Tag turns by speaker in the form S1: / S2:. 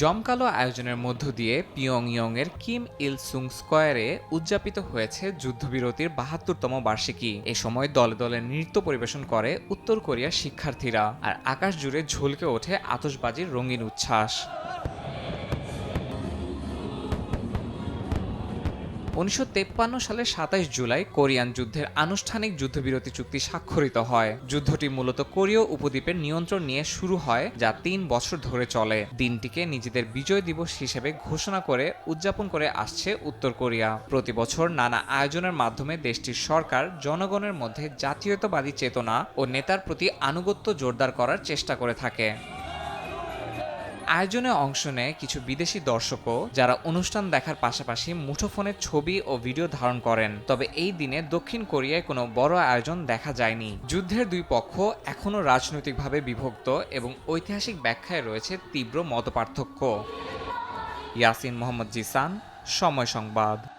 S1: জমকালো আয়োজনের মধ্য দিয়ে পিয়ংইয়ং এর কিম ইল সুং স্কয়ারে উদযাপিত হয়েছে যুদ্ধবিরতির বাহাত্তরতম বার্ষিকী। এ সময় দলে দলে নৃত্য পরিবেশন করে উত্তর কোরিয়ার শিক্ষার্থীরা। আর আকাশ জুড়ে ঝলকে ওঠে আতশবাজির রঙিন উচ্ছ্বাস। উনিশশো সালের সাতাইশ জুলাই কোরিয়ান যুদ্ধের আনুষ্ঠানিক যুদ্ধবিরতি চুক্তি স্বাক্ষরিত হয়। যুদ্ধটি মূলত কোরীয় উপদ্বীপের নিয়ন্ত্রণ নিয়ে শুরু হয়, যা তিন বছর ধরে চলে। দিনটিকে নিজেদের বিজয় দিবস হিসেবে ঘোষণা করে উদযাপন করে আসছে উত্তর কোরিয়া। প্রতি বছর নানা আয়োজনের মাধ্যমে দেশটির সরকার জনগণের মধ্যে জাতীয়তাবাদী চেতনা ও নেতার প্রতি আনুগত্য জোরদার করার চেষ্টা করে থাকে। আয়োজনে অংশ নেয় কিছু বিদেশি দর্শকও যারা অনুষ্ঠান দেখার পাশাপাশি মুঠোফোনের ছবি ও ভিডিও ধারণ করেন। তবে এই দিনে দক্ষিণ কোরিয়ায় কোনো বড় আয়োজন দেখা যায়নি। যুদ্ধের দুই পক্ষ এখনও রাজনৈতিকভাবে বিভক্ত এবং ঐতিহাসিক ব্যাখ্যায় রয়েছে তীব্র মতপার্থক্য। ইয়াসিন মোহাম্মদ জিসান, সময় সংবাদ।